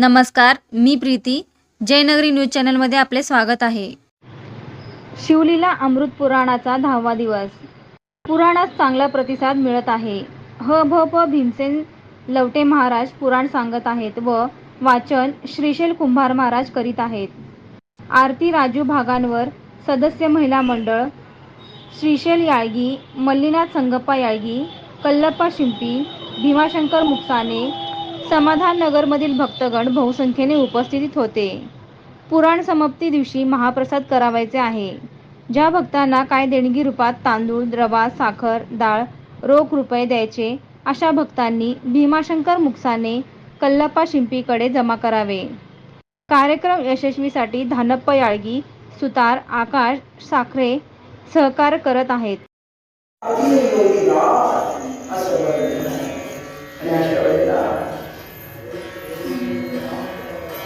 नमस्कार मी प्रीती. जयनगरी न्यूज चॅनलमध्ये आपले स्वागत आहे. शिवलीला अमृत पुराणाचा दहावा दिवस. पुराणास चांगला प्रतिसाद मिळत आहे. ह भ प भीमसेन लवटे महाराज पुराण सांगत आहेत व वाचन श्रीशैल कुंभार महाराज करीत आहेत. आरती राजू भागांवर सदस्य महिला मंडळ श्रीशैल याळगी मल्लीनाथ संगप्पा याळगी कल्लप्पा शिंपी भीमाशंकर मुक्साने समाधान नगरमधील भक्तगण बहुसंख्येने उपस्थित होते. पुराण समाप्ती दिवशी महाप्रसाद करावायचे आहे. ज्या भक्तांना काय देणगी रूपात तांदूळ रवा साखर डाळ रोख रुपये द्यायचे अशा भक्तांनी भीमाशंकर मुक्साने कल्लप्पा शिंपीकडे जमा करावे. कार्यक्रम यशस्वीसाठी धानप्पा याळगी सुतार आकाश साखरे सहकार करत आहेत.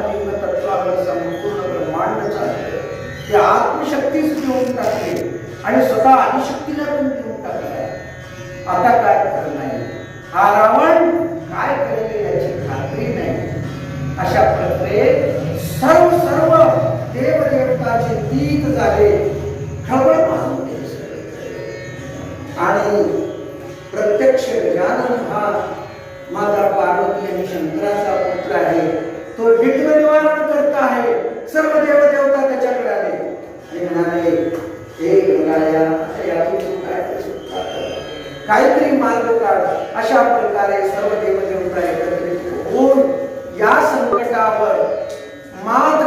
ज्या आत्मलिंग तत्वावर संपूर्ण ब्रह्मांड चालते ते आत्मशक्तीच घेऊन टाकले आणि स्वतः आदिशक्तीला पण घेऊन टाकलाय आता काय खरं नाही? हा रावण काय करेल याची खात्री नाही. अशा प्रक्रियेत सर्व सर्व देवदेवताचे तीत झाले. खबर पाहून आणि प्रत्यक्ष गजानन हा माता पार्वती आणि शंकराचा पुत्र आहे. तो विघ्न निवारण करता आहे. सर्व देवदेवता त्याच्याकडे आले. आणि म्हणाले हे गंगाया यातून काय काहीतरी मार्ग काढ. अशा प्रकारे सर्व देवदेवता एकत्रित होऊन या संकटावर मात